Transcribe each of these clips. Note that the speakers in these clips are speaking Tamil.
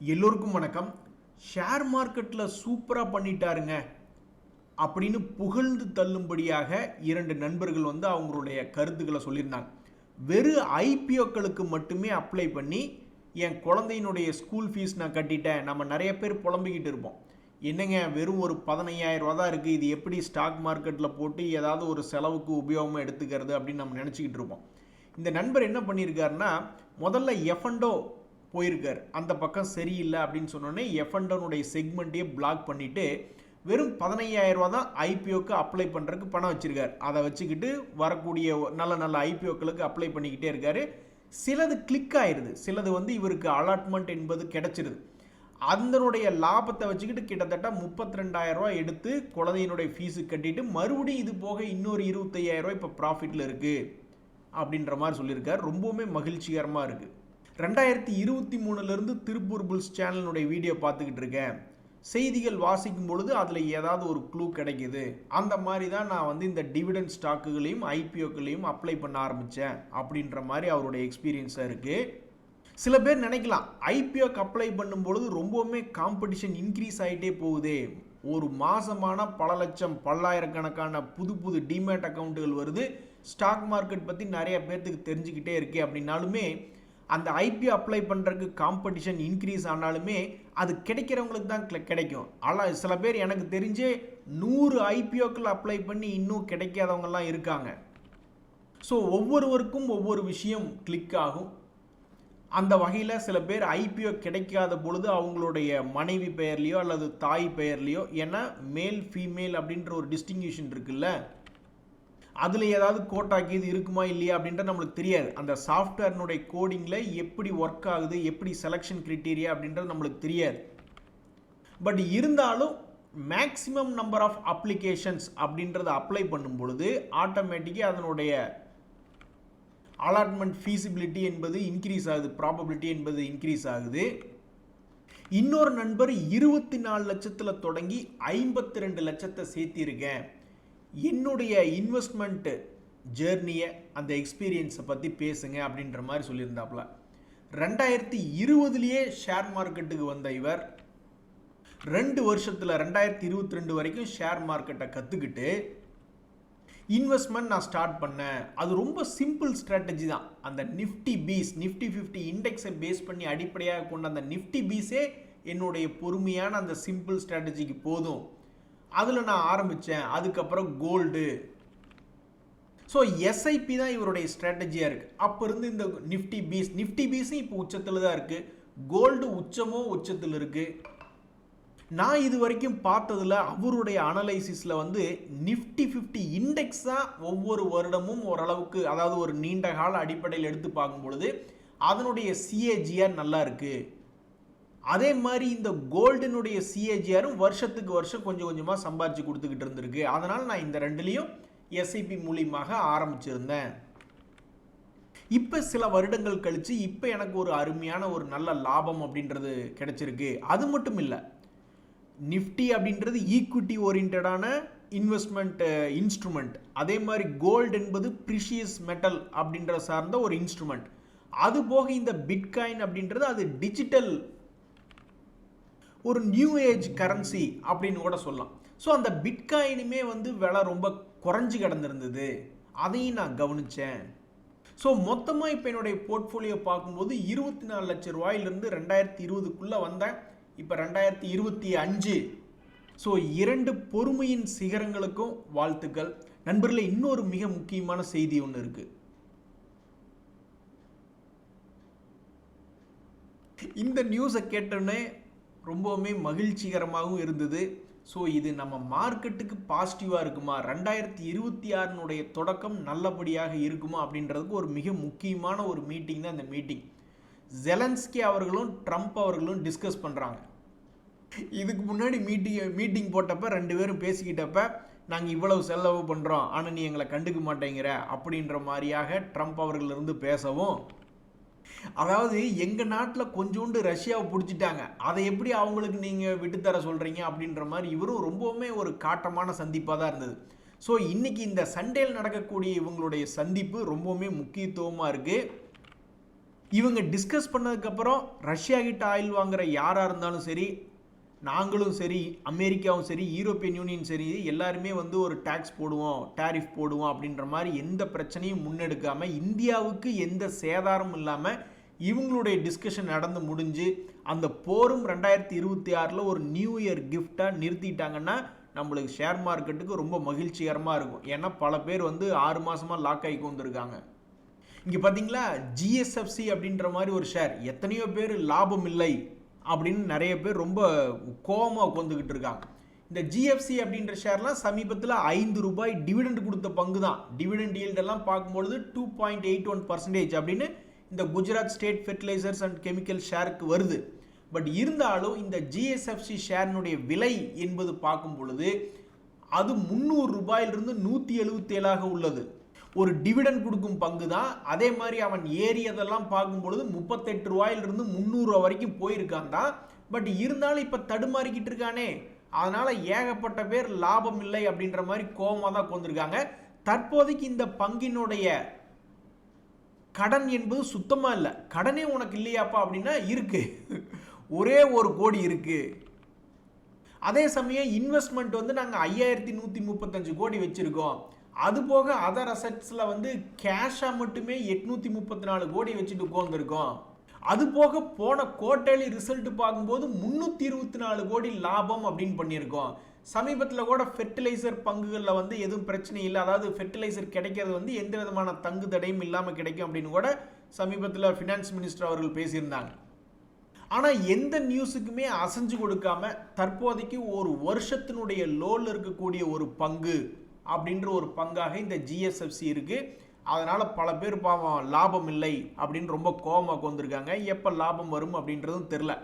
எல்லோருக்கும் வணக்கம். ஷேர் மார்க்கெட்டில் சூப்பராக பண்ணிட்டாருங்க. அப்படின்னு புகழ்ந்து தள்ளும்படியாக இரண்டு நண்பர்கள் வந்து அவங்களுடைய கருத்துக்களை சொல்லியிருந்தாங்க. வெறும் ஐபிஓக்களுக்கு மட்டுமே அப்ளை பண்ணி என் குழந்தையினுடைய ஸ்கூல் ஃபீஸ் நான் கட்டிட்டேன். நம்ம நிறைய பேர் புலம்பிக்கிட்டு இருப்போம். என்னங்க வெறும் ஒரு பதினையாயிரம் ரூபா தான் இருக்குது இது எப்படி ஸ்டாக் மார்க்கெட்டில் போட்டு ஏதாவது ஒரு செலவுக்கு உபயோகமாக எடுத்துக்கிறது அப்படின்னு நம்ம நினச்சிக்கிட்டு இருப்போம். இந்த நண்பர் என்ன பண்ணியிருக்காருன்னா முதல்ல எஃப்எண்டோ போயிருக்கார். அந்த பக்கம் சரியில்லை அப்படின்னு சொன்னோடனே எஃப்எண்டோனுடைய செக்மெண்ட்டையே பிளாக் பண்ணிவிட்டு வெறும் பதினையாயிரம் ரூபா தான் ஐபிஓக்கு அப்ளை பண்ணுறதுக்கு பணம் வச்சுருக்கார். அதை வச்சுக்கிட்டு வரக்கூடிய நல்ல நல்ல ஐபிஓக்களுக்கு அப்ளை பண்ணிக்கிட்டே இருக்காரு. சிலது கிளிக் ஆயிடுது சிலது வந்து இவருக்கு அலாட்மெண்ட் என்பது கிடச்சிருது. அதனுடைய லாபத்தை வச்சுக்கிட்டு கிட்டத்தட்ட முப்பத்தி ரெண்டாயிரம் எடுத்து குழந்தையினுடைய ஃபீஸு கட்டிட்டு மறுபடியும் இது போக இன்னொரு இருபத்தையாயிரம் இப்போ ப்ராஃபிட்டில் இருக்குது அப்படின்ற மாதிரி சொல்லியிருக்கார். ரொம்பவுமே மகிழ்ச்சிகரமாக இருக்குது ரெண்டாயிரத்தி இருபத்தி மூணுலேருந்து திருப்பூர் புல்ஸ் சேனலினுடைய வீடியோ பார்த்துக்கிட்டு இருக்கேன். செய்திகள் வாசிக்கும் பொழுது அதில் ஏதாவது ஒரு க்ளூ கிடைக்கிது. அந்த மாதிரி தான் நான் வந்து இந்த டிவிடெண்ட் ஸ்டாக்குகளையும் ஐபிஓக்களையும் அப்ளை பண்ண ஆரம்பித்தேன் அப்படின்ற மாதிரி அவருடைய எக்ஸ்பீரியன்ஸாக இருக்குது சில பேர் நினைக்கலாம் ஐபிஓக்கு அப்ளை பண்ணும் பொழுது ரொம்பவுமே காம்படிஷன் இன்க்ரீஸ் ஆகிட்டே போகுதே. ஒரு மாதமான பல லட்சம் பல்லாயிரக்கணக்கான புது புது டிமேட் அக்கௌண்ட்டுகள் வருது. ஸ்டாக் மார்க்கெட் பற்றி நிறைய பேர்த்துக்கு தெரிஞ்சுக்கிட்டே இருக்கே அப்படின்னாலுமே அந்த ஐபிஓ அப்ளை பண்ணுறதுக்கு காம்படிஷன் இன்க்ரீஸ் ஆனாலுமே அது கிடைக்கிறவங்களுக்கு தான் கிடைக்கும். ஆனால் சில பேர் எனக்கு தெரிஞ்சே நூறு ஐபிஓக்கள் அப்ளை பண்ணி இன்னும் கிடைக்காதவங்கலாம் இருக்காங்க. ஸோ ஒவ்வொருவருக்கும் ஒவ்வொரு விஷயம் கிளிக் ஆகும். அந்த வகையில் சில பேர் ஐபிஓ கிடைக்காத பொழுது அவங்களுடைய மனைவி பெயர்லையோ அல்லது தாய் பெயர்லேயோ ஏன்னா மேல் ஃபீமேல் அப்படின்ற ஒரு டிஸ்டிங்யூஷன் இருக்குல்ல. அதில் ஏதாவது கோட்டாக்கி இது இருக்குமா இல்லையா அப்படின்றது நம்மளுக்கு தெரியாது. அந்த சாஃப்ட்வேர்னுடைய கோடிங்கில் எப்படி ஒர்க் ஆகுது எப்படி செலெக்ஷன் கிரிட்டீரியா அப்படின்றது நம்மளுக்கு தெரியாது. பட் இருந்தாலும் மேக்ஸிமம் நம்பர் ஆஃப் அப்ளிகேஷன்ஸ் அப்படின்றத அப்ளை பண்ணும் பொழுது ஆட்டோமேட்டிக்காக அதனுடைய அலாட்மெண்ட் ஃபீசிபிலிட்டி என்பது இன்க்ரீஸ் ஆகுது ப்ராபபிலிட்டி என்பது இன்க்ரீஸ் ஆகுது. இன்னொரு நண்பர் இருபத்தி நாலு லட்சத்தில் தொடங்கி ஐம்பத்தி ரெண்டு லட்சத்தை சேர்த்திருக்கேன். என்னுடைய இன்வெஸ்ட்மெண்ட்டு ஜேர்னியை அந்த எக்ஸ்பீரியன்ஸை பற்றி பேசுங்க அப்படின்ற மாதிரி சொல்லியிருந்தாப்புல ரெண்டாயிரத்தி இருபதுலேயே ஷேர் மார்க்கெட்டுக்கு வந்த இவர் ரெண்டு வருஷத்தில் ரெண்டாயிரத்தி இருபத்தி ரெண்டு வரைக்கும் ஷேர் மார்க்கெட்டை கற்றுக்கிட்டு இன்வெஸ்ட்மெண்ட் நான் ஸ்டார்ட் பண்ணேன். அது ரொம்ப சிம்பிள் ஸ்ட்ராட்டஜி தான். அந்த நிஃப்டி பீஸ் நிஃப்டி ஃபிஃப்டி இண்டெக்ஸை பேஸ் பண்ணி அடிப்படையாக கொண்ட அந்த நிஃப்டி பீஸே என்னுடைய பொறுமையான அந்த சிம்பிள் ஸ்ட்ராட்டஜிக்கு போதும். அதில் நான் ஆரம்பித்தேன் அதுக்கப்புறம் கோல்டு ஸோ எஸ்ஐபி தான் இவருடைய ஸ்ட்ராட்டஜியாக இருக்குது அப்போ இருந்து இந்த நிஃப்டி பீஸ் நிஃப்டி பீஸும் இப்போ உச்சத்தில் தான் இருக்குது கோல்டு உச்சமோ உச்சத்தில் இருக்குது நான் இது வரைக்கும் பார்த்ததுல அவருடைய அனலைசிஸில் வந்து நிஃப்டி ஃபிஃப்டி இண்டெக்ஸ் தான் ஒவ்வொரு வருடமும் ஓரளவுக்கு அதாவது ஒரு நீண்ட கால அடிப்படையில் எடுத்து பார்க்கும் பொழுது அதனுடைய சிஏஜிஆர் நல்லா இருக்குது அதே மாதிரி இந்த கோல்டினுடைய சிஏஜிஆரும் வருஷத்துக்கு வருஷம் கொஞ்சம் கொஞ்சமாக சம்பாரிச்சு கொடுத்துக்கிட்டு இருந்திருக்கு. அதனால் நான் இந்த ரெண்டுலேயும் எஸ்ஐபி மூலியமாக ஆரம்பிச்சிருந்தேன். இப்போ சில வருடங்கள் கழித்து இப்போ எனக்கு ஒரு அருமையான ஒரு நல்ல லாபம் அப்படின்றது கிடைச்சிருக்கு. அது மட்டும் இல்லை நிஃப்டி அப்படின்றது ஈக்விட்டி ஓரியன்டான இன்வெஸ்ட்மெண்ட் இன்ஸ்ட்ருமெண்ட் அதே மாதிரி கோல்டு என்பது ப்ரிஷியஸ் மெட்டல் அப்படின்ற சார்ந்த ஒரு இன்ஸ்ட்ருமெண்ட் அது போக இந்த பிட்காயின் அப்படின்றது அது டிஜிட்டல் ஒரு நியூ ஏஜ் கரன்சி அப்படின்னு கூட சொல்லலாம். ஸோ அந்த பிட்காயினுமே வந்து விலை ரொம்ப குறைஞ்சி கிடந்திருந்தது. அதையும் நான் கவனித்தேன் ஸோ மொத்தமாக இப்போ என்னுடைய போர்ட்ஃபோலியோ பார்க்கும்போது இருபத்தி நாலு லட்சம் ரூபாயிலிருந்து ரெண்டாயிரத்தி இருபதுக்குள்ளே வந்தேன். இப்போ ரெண்டாயிரத்தி இருபத்தி அஞ்சு. ஸோ இரண்டு பொறுமையின் சிகரங்களுக்கும் வாழ்த்துக்கள். நண்பர்களே இன்னொரு மிக முக்கியமான செய்தி ஒன்று இருக்குது இந்த நியூஸை கேட்டோன்னே ரொம்பவுமே மகிழ்ச்சிகரமாகவும் இருந்தது. ஸோ இது நம்ம மார்க்கெட்டுக்கு பாசிட்டிவாக இருக்குமா? ரெண்டாயிரத்தி இருபத்தி ஆறினுடைய தொடக்கம் நல்லபடியாக இருக்குமா? அப்படின்றதுக்கு ஒரு மிக முக்கியமான ஒரு மீட்டிங் தான் இந்த மீட்டிங் ஜெலன்ஸ்கி அவர்களும் ட்ரம்ப் அவர்களும் டிஸ்கஸ் பண்ணுறாங்க இதுக்கு முன்னாடி மீட்டிங் மீட்டிங் போட்டப்ப ரெண்டு பேரும் பேசிக்கிட்டப்ப நாங்கள் இவ்வளவு செலவு பண்ணுறோம் ஆனால் நீ எங்களை கண்டுக்க மாட்டேங்கிற. அப்படின்ற மாதிரியாக ட்ரம்ப் அவர்களிருந்து பேசவும் அதாவது எங்கள் நாட்டில் கொஞ்சோண்டு ரஷ்யாவை பிடிச்சிட்டாங்க. அதை எப்படி அவங்களுக்கு நீங்கள் விட்டுத்தர சொல்கிறீங்க அப்படின்ற மாதிரி இவரும் ரொம்பவுமே ஒரு காட்டமான சந்திப்பாக தான் இருந்தது. ஸோ இன்னைக்கு இந்த சண்டேல நடக்கக்கூடிய இவங்களுடைய சந்திப்பு ரொம்பவுமே முக்கியத்துவமாக இருக்குது இவங்க டிஸ்கஸ் பண்ணதுக்கப்புறம் ரஷ்யா கிட்ட ஆயில் வாங்குற யாராக இருந்தாலும் சரி நாங்களும் சரி அமெரிக்காவும் சரி யூரோப்பியன் யூனியன் சரி எல்லாருமே வந்து ஒரு டேக்ஸ் போடுவோம் டேரிஃப் போடுவோம் அப்படின்ற மாதிரி எந்த பிரச்சனையும் முன்னெடுக்காமல் இந்தியாவுக்கு எந்த சேதாரமும் இல்லாமல் இவங்களுடைய டிஸ்கஷன் நடந்து முடிஞ்சு அந்த போரும் ரெண்டாயிரத்தி இருபத்தி ஆறில் ஒரு நியூ இயர் கிஃப்டாக நிறுத்திட்டாங்கன்னா நம்மளுக்கு ஷேர் மார்க்கெட்டுக்கு ரொம்ப மகிழ்ச்சிகரமாக இருக்கும். ஏன்னா பல பேர் வந்து ஆறு மாதமாக லாக் ஆகி வந்திருக்காங்க இங்கே பார்த்தீங்களா ஜிஎஸ்எஃப்சி அப்படின்ற மாதிரி ஒரு ஷேர் எத்தனையோ பேர் லாபம் இல்லை. அப்படின்னு நிறைய பேர் ரொம்ப கோபமாக உட்காந்துக்கிட்டு இருக்காங்க. இந்த ஜிஎஃப்சி அப்படின்ற ஷேர்லாம் சமீபத்தில் ஐந்து ரூபாய் டிவிடெண்ட் கொடுத்த பங்கு தான். டிவிடெண்ட் ஈல்டெல்லாம் பார்க்கும்பொழுது two point eight one percentage அப்படின்னு இந்த Gujarat state fertilizers and chemical ஷேருக்கு வருது. பட் இருந்தாலும் இந்த ஜிஎஸ்எஃப்சி ஷேரினுடைய விலை என்பது பார்க்கும் பொழுது அது முந்நூறு ரூபாயிலிருந்து நூற்றி எழுபத்தி ஏழாக உள்ளது. ஒரு டிவிடன் கொடுக்கும் பங்கு தான் அதே மாதிரி அவன் ஏறியதெல்லாம் பார்க்கும் பொழுது முப்பத்தெட்டு ரூபாயிலிருந்து முந்நூறு வரைக்கும் போயிருக்கான் தான் பட் இருந்தாலும் இப்போ தடுமாறிக்கிட்டு இருக்கானே. அதனால் ஏகப்பட்ட பேர் லாபம் இல்லை அப்படின்ற மாதிரி கோபமாக தான் கொண்டிருக்காங்க தற்போதைக்கு இந்த பங்கினுடைய கடன் என்பது சுத்தமாக இல்லை. கடனே உனக்கு இல்லையாப்பா அப்படின்னா இருக்கு. ஒரே ஒரு கோடி இருக்கு. அதே சமயம் இன்வெஸ்ட்மெண்ட் வந்து நாங்கள் ஐயாயிரத்தி நூற்றி முப்பத்தஞ்சு கோடி வச்சுருக்கோம். அது போக அதர் அசட்ஸில் வந்து கேஷாக மட்டுமே எட்நூற்றி முப்பத்தி நாலு கோடி வச்சுட்டு உட்காந்துருக்கோம் அது போக போன குவார்டர்லி ரிசல்ட் பார்க்கும்போது முந்நூற்றி இருபத்தி நாலு கோடி லாபம் அப்படின்னு பண்ணியிருக்கோம். சமீபத்தில் கூட ஃபெர்டிலைசர் பங்குகளில் வந்து எதுவும் பிரச்சனை இல்லை. அதாவது ஃபெர்டிலைசர் கிடைக்கிறது வந்து எந்த விதமான தங்கு தடையும் இல்லாமல் கிடைக்கும் அப்படின்னு கூட சமீபத்தில் ஃபினான்ஸ் மினிஸ்டர் அவர்கள் பேசியிருந்தாங்க. ஆனால் எந்த நியூஸுக்குமே அசைஞ்சு கொடுக்காம தற்போதைக்கு ஒரு வருஷத்தினுடைய லோல் இருக்கக்கூடிய ஒரு பங்கு அப்படின்ற ஒரு பங்காக இந்த ஜிஎஸ்எஃப்சி இருக்குது அதனால் பல பேர் பாவம் லாபம் இல்லை அப்படின்னு ரொம்ப கோபமாக வந்திருக்காங்க எப்போ லாபம் வரும் அப்படின்றதும் தெரில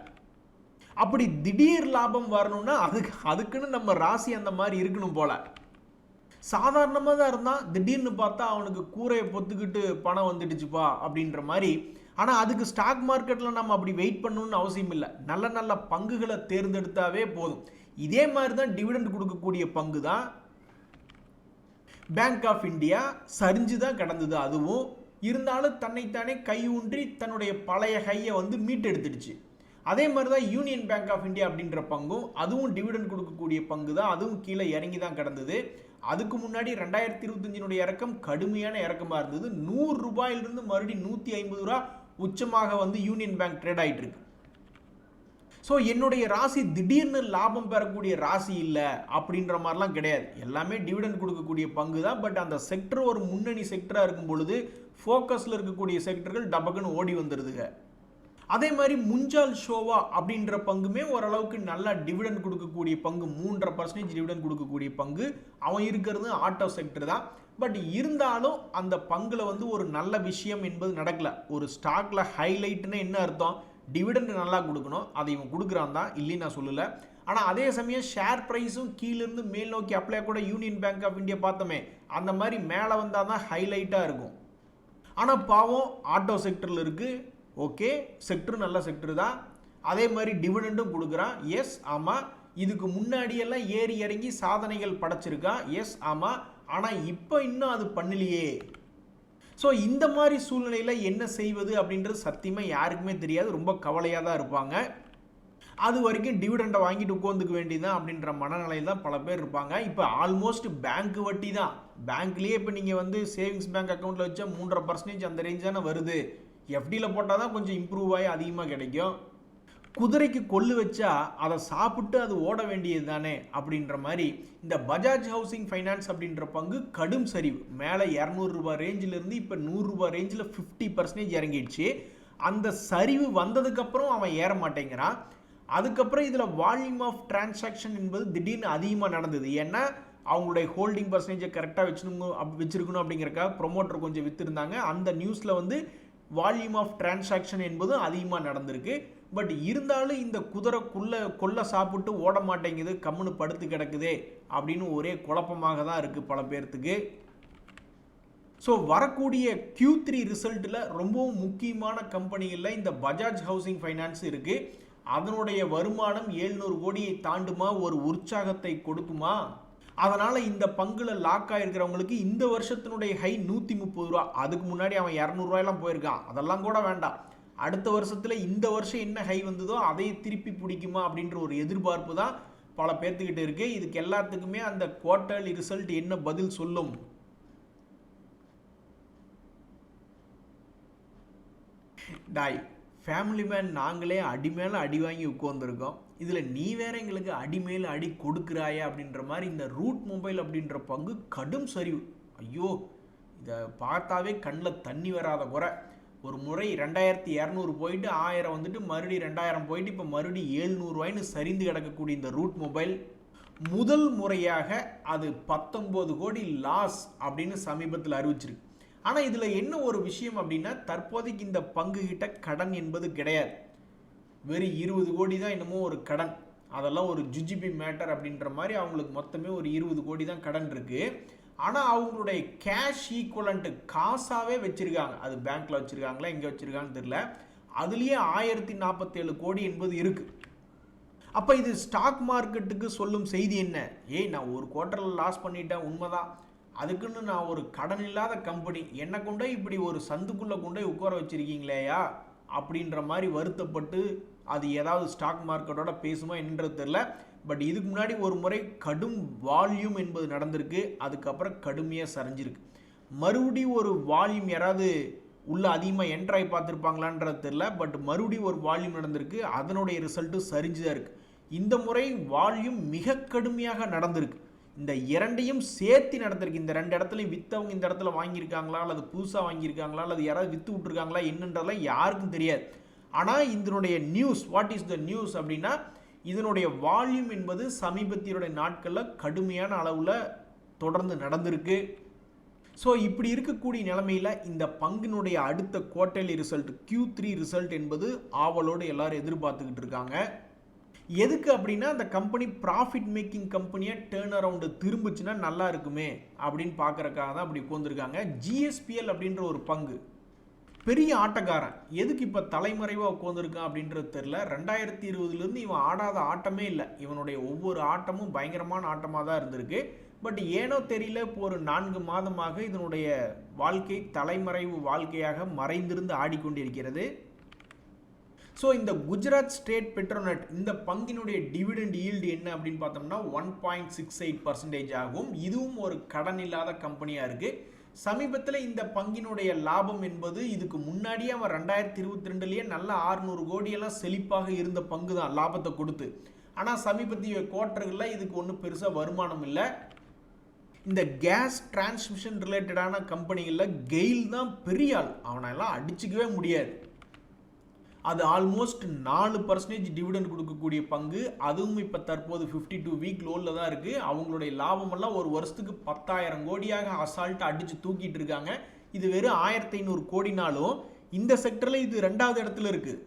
அப்படி திடீர் லாபம் வரணும்னா அதுக்கு அதுக்குன்னு நம்ம ராசி அந்த மாதிரி இருக்கணும் போல. சாதாரணமாக தான் இருந்தால் திடீர்னு பார்த்தா அவனுக்கு கூரையை பொத்துக்கிட்டு பணம் வந்துடுச்சுப்பா அப்படின்ற மாதிரி. ஆனால் அதுக்கு ஸ்டாக் மார்க்கெட்டில் நம்ம அப்படி வெயிட் பண்ணணும்னு அவசியம் இல்லை. நல்ல நல்ல பங்குகளை தேர்ந்தெடுத்தாவே போதும். இதே மாதிரி தான் டிவிடெண்ட் கொடுக்கக்கூடிய பங்கு தான் பேங்க் ஆஃப் இந்தியா சரிஞ்சு தான் கடந்தது அதுவும். இருந்தாலும் தன்னைத்தானே கை ஊன்றி தன்னுடைய பழைய கையை வந்து மீட்டெடுத்துடுச்சு. அதே மாதிரி தான் யூனியன் பேங்க் ஆஃப் இந்தியா அப்படின்ற பங்கும் அதுவும் டிவிடன் கொடுக்கக்கூடிய பங்கு தான். அதுவும் கீழே இறங்கி தான் கிடந்தது. அதுக்கு முன்னாடி ரெண்டாயிரத்தி இருபத்தஞ்சினுடைய இறக்கம் கடுமையான இறக்கமாக இருந்தது. நூறு ரூபாயிலிருந்து மறுபடியும் நூற்றி ஐம்பது ரூபா உச்சமாக வந்து யூனியன் பேங்க் ட்ரேட் ஆகிட்டு இருக்கு. ஸோ என்னுடைய ராசி திடீர்னு லாபம் பெறக்கூடிய ராசி இல்லை அப்படின்ற மாதிரிலாம் கிடையாது. எல்லாமே டிவிடன் கொடுக்கக்கூடிய பங்கு தான். பட் அந்த செக்டர் ஒரு முன்னணி செக்டராக இருக்கும் பொழுது ஃபோக்கஸில் இருக்கக்கூடிய செக்டர்கள் டபக்குன்னு ஓடி வந்துடுதுங்க அதே மாதிரி முஞ்சால் ஷோவா அப்படின்ற பங்குமே ஓரளவுக்கு நல்லா டிவிடன் கொடுக்கக்கூடிய பங்கு. மூன்றரை பர்சன்டேஜ் டிவிடன் கொடுக்கக்கூடிய பங்கு. அவன் இருக்கிறது ஆட்டோ செக்டர் தான். பட் இருந்தாலும் அந்த பங்குல வந்து ஒரு நல்ல விஷயம் என்பது நடக்கல. ஒரு ஸ்டாக்ல ஹைலைட்னு என்ன அர்த்தம்? டிவிடெண்ட் நல்லா கொடுக்கணும். அதை இவன் கொடுக்குறான் தான். இல்லைன்னு நான் சொல்லலை. ஆனால் அதே சமயம் ஷேர் ப்ரைஸும் கீழேருந்து மேல் நோக்கி அப்ளை கூட யூனியன் பேங்க் ஆஃப் இந்தியா பார்த்தோமே அந்த மாதிரி மேலே வந்தால் தான் ஹைலைட்டாக இருக்கும். ஆனால் பாவம் ஆட்டோ செக்டரில் இருக்குது ஓகே செக்டர் நல்ல செக்டர் தான். அதே மாதிரி டிவிடெண்டும் கொடுக்குறான். எஸ் ஆமாம் இதுக்கு முன்னாடியெல்லாம் ஏறி இறங்கி சாதனைகள் படைச்சிருக்கான். எஸ் ஆமாம் ஆனால் இப்போ இன்னும் அது பண்ணலையே. ஸோ இந்த மாதிரி சூழ்நிலையில் என்ன செய்வது அப்படின்றது சத்தியமாக யாருக்குமே தெரியாது. ரொம்ப கவலையாக தான் இருப்பாங்க. அது வரைக்கும் டிவிடெண்டை வாங்கிட்டு உட்காந்துக்க வேண்டியதான் அப்படின்ற மனநிலையில் தான் பல பேர் இருப்பாங்க. இப்போ ஆல்மோஸ்ட் பேங்க் வட்டி தான் பேங்க்லேயே இப்போ நீங்கள் வந்து சேவிங்ஸ் பேங்க் அக்கௌண்ட்டில் வச்சா மூன்றரை பர்சன்டேஜ் அந்த ரேஞ்ச் தானே வருது. எஃப்டியில் போட்டால் தான் கொஞ்சம் இம்ப்ரூவ் ஆகி அதிகமாக கிடைக்கும். குதிரைக்கு கொள்ளு வச்சா அதை சாப்பிட்டு அது ஓட வேண்டியது தானே அப்படின்ற மாதிரி இந்த பஜாஜ் ஹவுசிங் ஃபைனான்ஸ் அப்படின்ற பங்கு கடும் சரிவு. மேலே இரநூறுபா ரேஞ்சிலிருந்து இப்போ நூறுரூபா ரேஞ்சில் ஃபிஃப்டி பர்சன்டேஜ் இறங்கிடுச்சு. அந்த சரிவு வந்ததுக்கப்புறம் அவன் ஏற மாட்டேங்கிறான். அதுக்கப்புறம் இதில் வால்யூம் ஆஃப் டிரான்சாக்ஷன் என்பது திடீர்னு அதிகமாக நடந்தது. ஏன்னா அவங்களுடைய ஹோல்டிங் பர்சன்டேஜை கரெக்டாக வச்சுருக்கணும் அப் வச்சிருக்கணும் அப்படிங்கிறக்காக ப்ரொமோட்டர் கொஞ்சம் விற்றுருந்தாங்க அந்த நியூஸில் வந்து வால்யூம் ஆஃப் டிரான்சாக்ஷன் என்பதும் அதிகமாக நடந்திருக்கு. பட் இருந்தாலும் இந்த குதிரைக்குள்ள கொல்ல சாப்பிட்டு ஓட மாட்டேங்குது கம்முன்னு படுத்து கிடக்குதே அப்படின்னு ஒரே குழப்பமாக தான் இருக்குது பல பேர்த்துக்கு. ஸோ வரக்கூடிய கியூ த்ரீ ரிசல்ட்டில் ரொம்பவும் முக்கியமான கம்பெனிகளில் இந்த பஜாஜ் ஹவுசிங் ஃபைனான்ஸ் இருக்குது அதனுடைய வருமானம் ஏழ்நூறு கோடியை தாண்டுமா? ஒரு உற்சாகத்தை கொடுக்குமா? அதனால் இந்த பங்குல லாக் ஆகிருக்கிறவங்களுக்கு இந்த வருஷத்தினுடைய ஹை நூற்றி முப்பது ரூபா. அதுக்கு முன்னாடி அவன் இரநூறுவாயெல்லாம் போயிருக்கான். அதெல்லாம் கூட வேண்டாம். அடுத்த வருஷத்தில் இந்த வருஷம் என்ன ஹை வந்ததோ அதை திருப்பி பிடிக்குமா அப்படின்ற ஒரு எதிர்பார்ப்பு தான் பல பேர்த்துக்கிட்ட இருக்கு. இதுக்கு எல்லாத்துக்குமே அந்த குவார்டர்லி ரிசல்ட் என்ன பதில் சொல்லும்? டாய் ஃபேமிலி மேன் நாங்களே அடி மேலே அடி வாங்கி உட்காந்துருக்கோம் இதில் நீ வேற எங்களுக்கு அடி மேலே அடி கொடுக்குறாயா அப்படின்ற மாதிரி இந்த ரூட் மொபைல் அப்படின்ற பங்கு கடும் சரிவு. ஐயோ இதை பார்த்தாவே கண்ணில் தண்ணி வராத குறை. ஒரு முறை ரெண்டாயிரத்தி இரநூறு போயிட்டு ஆயிரம் வந்துட்டு மறுபடி ரெண்டாயிரம் போயிட்டு இப்போ மறுபடி ஏழ்நூறுவாயின்னு சரிந்து கிடக்கக்கூடிய இந்த ரூட் மொபைல் முதல் முறையாக அது பத்தொம்போது கோடி லாஸ் அப்படின்னு சமீபத்தில் அறிவிச்சிருக்கு. ஆனால் இதில் என்ன ஒரு விஷயம் அப்படின்னா தற்போதைக்கு இந்த பங்கு கிட்ட கடன் என்பது கிடையாது. வெறும் இருபது கோடி தான் என்னமோ ஒரு கடன். அதெல்லாம் ஒரு ஜுஜிபி மேட்டர் அப்படின்ற மாதிரி அவங்களுக்கு மொத்தமே ஒரு இருபது கோடி தான் கடன் இருக்குது ஆனால் அவங்களுடைய கேஷ் ஈக்குவலண்ட்டு காசாகவே வச்சுருக்காங்க. அது பேங்க்ல வச்சுருக்காங்களா எங்கே வச்சுருக்காங்கன்னு தெரில அதுலேயே ஆயிரத்தி நாற்பத்தேழு கோடி என்பது இருக்குது அப்போ இது ஸ்டாக் மார்க்கெட்டுக்கு சொல்லும் செய்தி என்ன? ஏய் நான் ஒரு குவார்ட்டரில் லாஸ் பண்ணிட்டேன் உண்மைதான். அதுக்குன்னு நான் ஒரு கடன் இல்லாத கம்பெனி என்னை கொண்டு போய் இப்படி ஒரு சந்துக்குள்ளே கொண்டே உட்கார வச்சுருக்கீங்களேயா? அப்படின்ற மாதிரி வருத்தப்பட்டு அது ஏதாவது ஸ்டாக் மார்க்கெட்டோட பேசுமா என்னன்றது தெரில பட் இதுக்கு முன்னாடி ஒரு முறை கடும் வால்யூம் என்பது நடந்திருக்கு. அதுக்கப்புறம் கடுமையாக சரிஞ்சிருக்கு. மறுபடியும் ஒரு வால்யூம் யாராவது உள்ளே அதிகமாக என்ட்ராய் பார்த்துருப்பாங்களான்றது தெரில பட் மறுபடியும் ஒரு வால்யூம் நடந்திருக்கு. அதனுடைய ரிசல்ட்டும் சரிஞ்சு தான் இருக்குது இந்த முறை வால்யூம் மிக கடுமையாக நடந்திருக்கு. இந்த இரண்டையும் சேர்த்து நடந்திருக்கு. இந்த ரெண்டு இடத்துலையும் விற்றவங்க இந்த இடத்துல வாங்கியிருக்காங்களா? அல்லது புதுசாக வாங்கியிருக்காங்களா? அல்லது யாராவது விற்று விட்ருக்காங்களா என்னன்றதெல்லாம் யாருக்கும் தெரியாது. ஆனால் இதனுடைய news what is the news அப்படின்னா இதனுடைய வால்யூம் என்பது சமீபத்தினுடைய நாட்களில் கடுமையான அளவில் தொடர்ந்து நடந்திருக்கு. ஸோ இப்படி இருக்கக்கூடிய நிலமையில் இந்த பங்கினுடைய அடுத்த quarterly result Q three result என்பது ஆவலோடு எல்லாரும் எதிர்பார்த்துக்கிட்டு இருக்காங்க. எதுக்கு அப்படின்னா அந்த கம்பெனி ப்ராஃபிட் மேக்கிங் கம்பெனியை டேர்ன் அரவுண்டு திரும்பிச்சுன்னா நல்லா இருக்குமே அப்படின்னு பார்க்குறக்காக தான் அப்படி உட்காந்துருக்காங்க ஜிஎஸ்பிஎல் அப்படின்ற ஒரு பங்கு. பெரிய ஆட்டக்காரன். எதுக்கு இப்போ தலைமறைவாக உட்காந்துருக்கான் அப்படின்றது தெரில ரெண்டாயிரத்தி இருபதுலேருந்து இவன் ஆடாத ஆட்டமே இல்லை. இவனுடைய ஒவ்வொரு ஆட்டமும் பயங்கரமான ஆட்டமாக தான் இருந்திருக்கு. பட் ஏனோ தெரியல இப்போ ஒரு நான்கு மாதமாக இதனுடைய வாழ்க்கை தலைமறைவு வாழ்க்கையாக மறைந்திருந்து ஆடிக்கொண்டிருக்கிறது. ஸோ இந்த குஜராத் ஸ்டேட் பெட்ரோநெட் இந்த பங்கினுடைய டிவிடெண்ட் ஈல்டு என்ன அப்படின்னு பார்த்தோம்னா one point six eight percentage ஆகும். இதுவும் ஒரு கடன் இல்லாத கம்பெனியாக இருக்குது சமீபத்தில் இந்த பங்கினுடைய லாபம் என்பது இதுக்கு முன்னாடியே அவன் ரெண்டாயிரத்தி இருபத்தி ரெண்டுலேயே நல்ல ஆறுநூறு கோடியெல்லாம் செழிப்பாக இருந்த பங்கு தான் லாபத்தை கொடுத்து. ஆனால் சமீபத்திய குவார்ட்டர்களில் இதுக்கு ஒன்றும் பெருசாக வருமானம் இல்லை. இந்த கேஸ் டிரான்ஸ்மிஷன் ரிலேட்டடான கம்பெனிகளில் கெயில் தான் பெரிய ஆள். அவனெல்லாம் அடிச்சுக்கவே முடியாது. அது ஆல்மோஸ்ட் நாலு பர்சன்டேஜ் டிவிடெண்ட் கொடுக்கக்கூடிய பங்கு. அதுவும் இப்போ தற்போது ஃபிஃப்டி டூ வீக் லோனில் தான் இருக்குது அவங்களுடைய லாபமெல்லாம் ஒரு வருஷத்துக்கு பத்தாயிரம் கோடியாக அசால்ட்டாக அடித்து தூக்கிட்டு இருக்காங்க. இது வெறும் ஆயிரத்தி ஐநூறு கோடினாலும் இந்த செக்டரில் இது ரெண்டாவது இடத்துல இருக்குது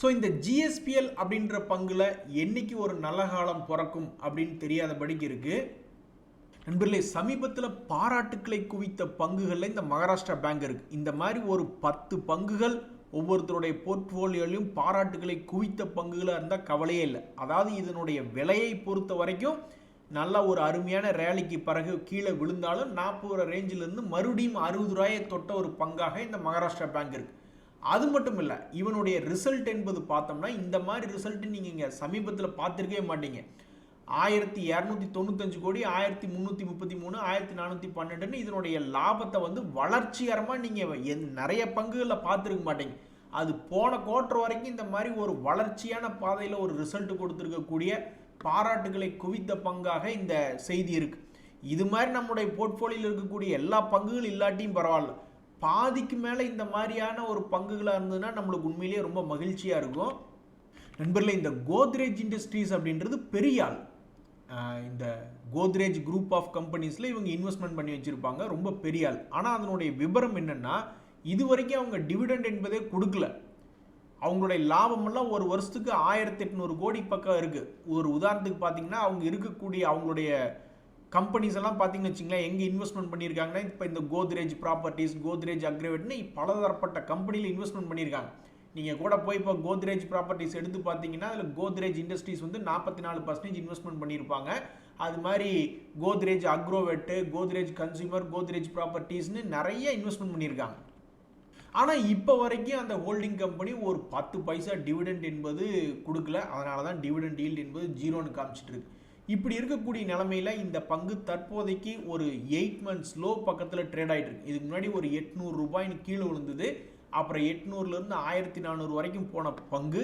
ஸோ இந்த ஜிஎஸ்பிஎல் அப்படின்ற பங்குல என்னைக்கு ஒரு நல்ல காலம் பிறக்கும் அப்படின்னு தெரியாதபடிக்கு இருக்குது நண்பர்களே சமீபத்தில் பாராட்டுக்களை குவித்த பங்குகளில் இந்த மகாராஷ்டிரா பேங்க் இருக்குது இந்த மாதிரி ஒரு பத்து பங்குகள் ஒவ்வொருத்தருடைய போர்ட்ஃபோலியோலையும் பாராட்டுகளை குவித்த பங்குகளாக இருந்தால் கவலையே இல்லை. அதாவது இதனுடைய விலையை பொறுத்த வரைக்கும் நல்ல ஒரு அருமையான ரேலிக்கு பிறகு கீழே விழுந்தாலும் நாற்பது ரூபா ரேஞ்சிலிருந்து மறுபடியும் அறுபது ரூபாயை தொட்ட ஒரு பங்காக இந்த மகாராஷ்டிரா பேங்க் இருக்குது அது மட்டும் இல்லை இவனுடைய ரிசல்ட் என்பது பார்த்தோம்னா இந்த மாதிரி ரிசல்ட் நீங்கள் இங்கே சமீபத்தில் பார்த்துருக்கவே மாட்டீங்க. ஆயிரத்தி இரநூத்தி தொண்ணூத்தஞ்சு கோடி ஆயிரத்தி முந்நூற்றி முப்பத்தி மூணு ஆயிரத்தி நானூற்றி பன்னெண்டுன்னு இதனுடைய லாபத்தை வந்து வளர்ச்சிகரமாக நீங்கள் நிறைய பங்குகளில் பார்த்துருக்க மாட்டீங்க. அது போன குவார்டர் வரைக்கும் இந்த மாதிரி ஒரு வளர்ச்சியான பாதையில் ஒரு ரிசல்ட் கொடுத்துருக்கக்கூடிய பாராட்டுகளை குவித்த பங்காக இந்த செய்தி இருக்கு. இது மாதிரி நம்முடைய போர்ட்ஃபோலியோவில் இருக்கக்கூடிய எல்லா பங்குகள் இல்லாட்டியும் பரவாயில்ல. பாதிக்கு மேலே இந்த மாதிரியான ஒரு பங்குகளாக இருந்ததுன்னா நம்மளுக்கு உண்மையிலேயே ரொம்ப மகிழ்ச்சியாக இருக்கும். நண்பர்களே இந்த கோத்ரேஜ் இண்டஸ்ட்ரீஸ் அப்படின்றது பெரிய ஆள். இந்த கோத்ரேஜ் குரூப் ஆஃப் கம்பெனிஸில் இவங்க இன்வெஸ்ட்மெண்ட் பண்ணி வச்சுருப்பாங்க ரொம்ப பெரிய ஆள். ஆனால் அதனுடைய விபரம் என்னென்னா இது வரைக்கும் அவங்க டிவிடெண்ட் என்பதே கொடுக்கல. அவங்களுடைய லாபமெல்லாம் ஒரு வருஷத்துக்கு ஆயிரத்தி எட்நூறு கோடி பக்கம் இருக்குது ஒரு உதாரணத்துக்கு பார்த்தீங்கன்னா அவங்க இருக்கக்கூடிய அவங்களுடைய கம்பெனிஸ் எல்லாம் பார்த்தீங்கன்னு வச்சுங்களேன் எங்கே இன்வெஸ்ட்மெண்ட் பண்ணியிருக்காங்கன்னா இப்போ இந்த கோத்ரேஜ் ப்ராப்பர்ட்டிஸ் கோத்ரேஜ் அக்ரேவேட்னு பலதரப்பட்ட கம்பெனியில் இன்வெஸ்ட்மெண்ட் பண்ணியிருக்காங்க. நீங்கள் கூட போய் இப்போ கோத்ரேஜ் ப்ராப்பர்ட்டிஸ் எடுத்து பார்த்தீங்கன்னா அதில் கோத்ரேஜ் இண்டஸ்ட்ரீஸ் வந்து நாற்பத்தி நாலு பர்சன்டேஜ் இன்வெஸ்ட்மெண்ட் பண்ணியிருப்பாங்க. அது மாதிரி கோத்ரேஜ் அக்ரோவெட்டு கோத்ரேஜ் கன்சியூமர் கோத்ரேஜ் ப்ராப்பர்ட்டிஸ்னு நிறைய இன்வெஸ்ட்மெண்ட் பண்ணியிருக்காங்க. ஆனால் இப்போ வரைக்கும் அந்த ஹோல்டிங் கம்பெனி ஒரு பத்து பைசா டிவிடெண்ட் என்பது கொடுக்கல. அதனால தான் டிவிடெண்ட் ஈல்டு என்பது ஜீரோன்னு காமிச்சிட்டு இருக்கு இப்படி இருக்கக்கூடிய நிலமையில இந்த பங்கு தற்போதைக்கு ஒரு எயிட் மந்த்ஸ் லோ பக்கத்தில் ட்ரேட் ஆகிட்டு இருக்கு இதுக்கு முன்னாடி ஒரு எட்நூறு ரூபாய்னு கீழே விழுந்தது. அப்புறம் எட்நூறுலேருந்து ஆயிரத்தி நானூறு வரைக்கும் போன பங்கு.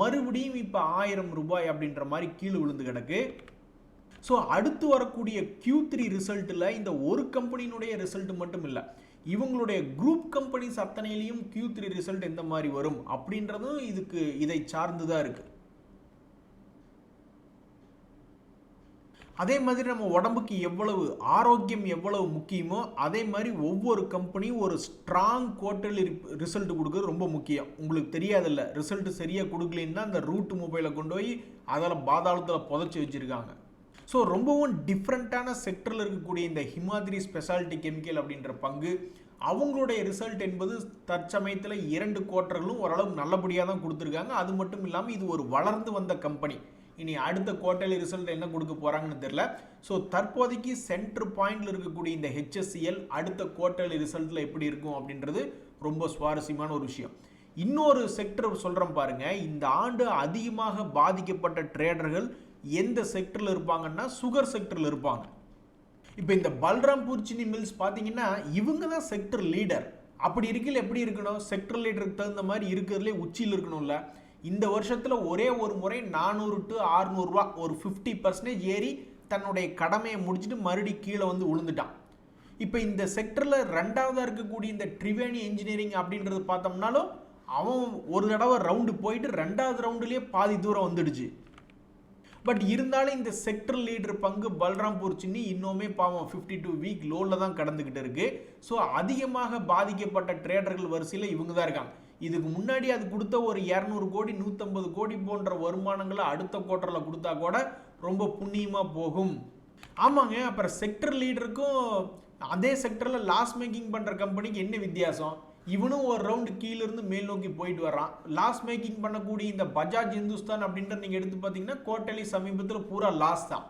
மறுபடியும் இப்போ ஆயிரம் ரூபாய் அப்படின்ற மாதிரி கீழே விழுந்து கிடக்கு. ஸோ அடுத்து வரக்கூடிய Q3 த்ரீ ரிசல்ட்டில் இந்த ஒரு கம்பெனியினுடைய ரிசல்ட் மட்டும் இல்லை. இவங்களுடைய குரூப் கம்பெனிஸ் அத்தனையிலையும் கியூ த்ரீ ரிசல்ட் எந்த மாதிரி வரும் அப்படின்றதும் இதுக்கு இதை சார்ந்து தான் இருக்குது அதே மாதிரி நம்ம உடம்புக்கு எவ்வளவு ஆரோக்கியம் எவ்வளவு முக்கியமோ அதே மாதிரி ஒவ்வொரு கம்பெனியும் ஒரு ஸ்ட்ராங் குவார்ட்டர்லி ரிசல்ட் கொடுக்கறது ரொம்ப முக்கியம். உங்களுக்கு தெரியாதில்ல ரிசல்ட் சரியாக கொடுக்கலன்னா அந்த ரூட் மொபைலை கொண்டு போய் அதில் பாதாளத்தில் புதைச்சி வச்சுருக்காங்க. ஸோ ரொம்பவும் டிஃப்ரெண்ட்டான செக்டரில் இருக்கக்கூடிய இந்த ஹிமாதிரி ஸ்பெஷாலிட்டி கெமிக்கல் அப்படின்ற பங்கு அவங்களுடைய ரிசல்ட் என்பது தற்சமயத்தில் இரண்டு குவார்ட்டர்களும் ஓரளவு நல்லபடியாக தான் கொடுத்துருக்காங்க. அது மட்டும் இல்லாமல் இது ஒரு வளர்ந்து வந்த கம்பெனி இனி அடுத்த குவார்ட்டர்லி ரிசல்ட் என்ன கொடுக்க போகிறாங்கன்னு தெரில ஸோ தற்போதைக்கு சென்ட்ரு பாயிண்டில் இருக்கக்கூடிய இந்த ஹெச்எஸ்சிஎல் அடுத்த குவார்ட்டர்லி ரிசல்ட்டில் எப்படி இருக்கும் அப்படின்றது ரொம்ப சுவாரஸ்யமான ஒரு விஷயம். இன்னொரு செக்டர் சொல்கிறேன் பாருங்கள் இந்த ஆண்டு அதிகமாக பாதிக்கப்பட்ட ட்ரேடர்கள் எந்த செக்டரில் இருப்பாங்கன்னா சுகர் செக்டரில் இருப்பாங்க. இப்போ இந்த பல்ராம்பூர் சினி மில்ஸ் பார்த்தீங்கன்னா இவங்க தான் செக்டர் லீடர் அப்படி இருக்கையில் எப்படி இருக்கணும்? செக்டர் லீடருக்கு தகுந்த மாதிரி இருக்கிறதுலே உச்சியில் இருக்கணும்ல. இந்த வருஷத்தில் ஒரே ஒரு முறை நானூறு டு ரூபா ஒரு ஃபிஃப்டி பர்சன்டேஜ் ஏறி தன்னுடைய கடமையை முடிச்சுட்டு மறுபடி கீழே வந்து விழுந்துட்டான். இப்போ இந்த செக்டரில் ரெண்டாவதாக இருக்கக்கூடிய இந்த ட்ரிவேணி இன்ஜினியரிங் அப்படின்றது பார்த்தோம்னாலும் அவன் ஒரு தடவை ரவுண்டு போயிட்டு ரெண்டாவது ரவுண்டுலேயே பாதி தூரம் வந்துடுச்சு. பட் இருந்தாலும் இந்த செக்டர் லீடர் பங்கு பல்ராம்பூர் சின்னி இன்னுமே பாவம் ஃபிஃப்டி டூ வீக் லோவில் தான் கடந்துக்கிட்டு இருக்கு. ஸோ அதிகமாக பாதிக்கப்பட்ட ட்ரேடர்கள் வரிசையில் இவங்க தான் இருக்காங்க. இதுக்கு முன்னாடி அது கொடுத்த ஒரு இரநூறு கோடி நூற்றம்பது கோடி போன்ற வருமானங்களை அடுத்த குவார்ட்டரில் கொடுத்தா கூட ரொம்ப புண்ணியமாக போகும். ஆமாங்க அப்புறம் செக்டர் லீடருக்கும் அதே செக்டரில் லாஸ் மேக்கிங் பண்ணுற கம்பெனிக்கு என்ன வித்தியாசம்? இவனும் ஒரு ரவுண்டு கீழிருந்து மேல் நோக்கி போயிட்டு வர்றான். லாஸ் மேக்கிங் பண்ணக்கூடிய இந்த பஜாஜ் இந்துஸ்தான் அப்படின்ற நீங்கள் எடுத்து பார்த்தீங்கன்னா கோட்டலி சமீபத்தில் பூரா லாஸ் தான்.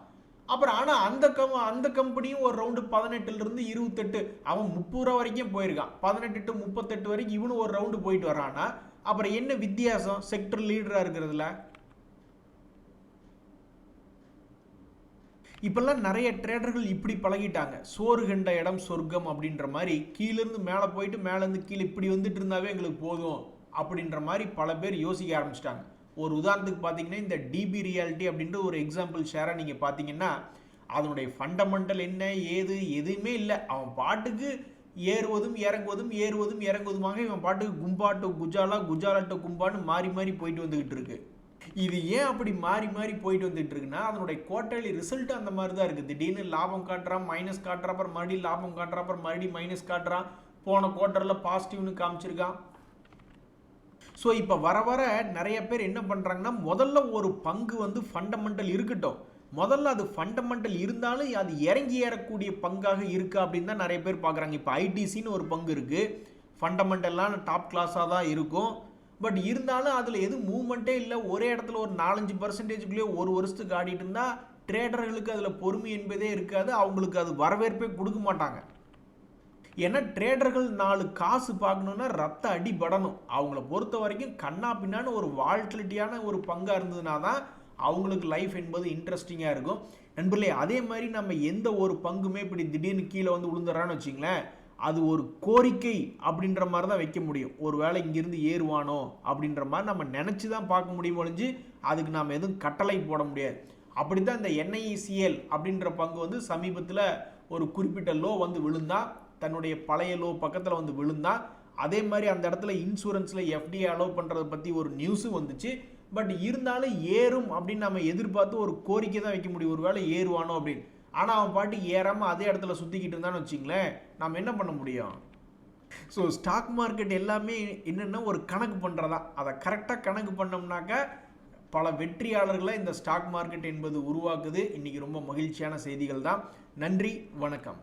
அப்புறம் ஆனால் அந்த கம் அந்த கம்பெனியும் ஒரு ரவுண்டு பதினெட்டுலேருந்து இருபத்தெட்டு அவன் முப்பது ரூபா வரைக்கும் போயிருக்கான். பதினெட்டு டு முப்பத்தெட்டு வரைக்கும் இவனும் ஒரு ரவுண்டு போயிட்டு வர்றான்னா அப்புறம் என்ன வித்தியாசம்? செக்டர் லீடராக இருக்கிறதுல இப்பெல்லாம் நிறைய ட்ரேடர்கள் இப்படி பழகிட்டாங்க. சோறு கண்ட இடம் சொர்க்கம் அப்படின்ற மாதிரி கீழேருந்து மேலே போயிட்டு மேலேருந்து கீழே இப்படி வந்துட்டு இருந்தாவே எங்களுக்கு போதும் அப்படின்ற மாதிரி பல பேர் யோசிக்க ஆரம்பிச்சிட்டாங்க. ஒரு உதாரணத்துக்கு பார்த்தீங்கன்னா இந்த டிபி ரியாலிட்டி அப்படின்ற ஒரு எக்ஸாம்பிள் ஷேராக நீங்கள் பார்த்தீங்கன்னா அதனுடைய ஃபண்டமெண்டல் என்ன ஏது எதுவுமே இல்லை. அவன் பாட்டுக்கு ஏறுவதும் இறங்குவதும் ஏறுவதும் இறங்குவதுமாக இவன் பாட்டுக்கு கும்பா குஜாலா குஜாலா டு கும்பான்னு மாறி மாறி போயிட்டு வந்துக்கிட்டு இருக்கு. இது ஏன் அப்படி மாறி மாறி போயிட்டு வந்துட்டு இருக்குன்னா அதனுடைய குவார்டர்லி ரிசல்ட் அந்த மாதிரி தான் இருக்குது திடீர்னு லாபம் காட்டுறான் மைனஸ் காட்டுறா அப்புறம் மறுபடியும் லாபம் காட்டுறா அப்புறம் மறுபடியும் மைனஸ் காட்டுறான். போன குவார்ட்டரில் பாசிட்டிவ்னு காமிச்சிருக்கான். ஸோ இப்போ வர வர நிறைய பேர் என்ன பண்ணுறாங்கன்னா முதல்ல ஒரு பங்கு வந்து ஃபண்டமெண்டல் இருக்கட்டும். முதல்ல அது ஃபண்டமெண்டல் இருந்தாலும் அது இறங்கி ஏறக்கூடிய பங்காக இருக்கா அப்படின்னு தான் நிறைய பேர் பார்க்குறாங்க. இப்போ ஐடிசின்னு ஒரு பங்கு இருக்குது ஃபண்டமெண்டல்லாம் டாப் கிளாஸாக தான் இருக்கும். பட் இருந்தாலும் அதில் எதுவும் மூவ்மெண்ட்டே இல்லை. ஒரே இடத்துல ஒரு நாலஞ்சு பர்சன்டேஜுக்குள்ளேயே ஒரு வருஷத்துக்கு ஆடிட்டு இருந்தால் ட்ரேடர்களுக்கு அதில் பொறுமை என்பதே இருக்காது. அவங்களுக்கு அது வரவேற்பே கொடுக்க மாட்டாங்க. ஏன்னா ட்ரேடர்கள் நாலு காசு பார்க்கணுன்னா ரத்த அடி படணும் அவங்கள பொறுத்த வரைக்கும் கண்ணா பின்னான்னு ஒரு வால்டிலிட்டியான ஒரு பங்காக இருந்ததுனா தான் அவங்களுக்கு லைஃப் என்பது இன்ட்ரெஸ்டிங்காக இருக்கும். நண்பர்களே அதே மாதிரி நம்ம எந்த ஒரு பங்குமே இப்படி திடீர்னு கீழே வந்து விழுந்துறான்னு வச்சிங்களேன் அது ஒரு கோரிக்கை அப்படின்ற மாதிரி தான் வைக்க முடியும். ஒரு வேளை இங்கேருந்து ஏறுவானோ அப்படின்ற மாதிரி நம்ம நினச்சி தான் பார்க்க முடியும் ஒழிஞ்சு அதுக்கு நாம் எதுவும் கட்டளை போட முடியாது. அப்படி தான் இந்த என்ஐசிஎல் அப்படின்ற பங்கு வந்து சமீபத்தில் ஒரு குறிப்பிட்ட லோ வந்து விழுந்தா தன்னுடைய பழைய லோ பக்கத்தில் வந்து விழுந்தா அதே மாதிரி அந்த இடத்துல இன்சூரன்ஸில் எஃப்டிஐ அலோவ் பண்ணுறதை பற்றி ஒரு நியூஸும் வந்துச்சு. பட் இருந்தாலும் ஏறும் அப்படின்னு நம்ம எதிர்பார்த்து ஒரு கோரிக்கை தான் வைக்க முடியும். ஒரு வேளை ஏறுவானோ அப்படின்னு. ஆனால் அவன் பாட்டு ஏறாமல் அதே இடத்துல சுற்றிக்கிட்டு இருந்தான்னு வச்சிங்களேன் நம்ம என்ன பண்ண முடியும்? ஸோ ஸ்டாக் மார்க்கெட் எல்லாமே என்னென்னா ஒரு கணக்கு பண்ணுறதா அதை கரெக்டாக கணக்கு பண்ணோம்னாக்கா பல வெற்றியாளர்களை இந்த ஸ்டாக் மார்க்கெட் என்பது உருவாக்குது. இன்றைக்கி ரொம்ப மகிழ்ச்சியான செய்திகள் தான் நன்றி வணக்கம்.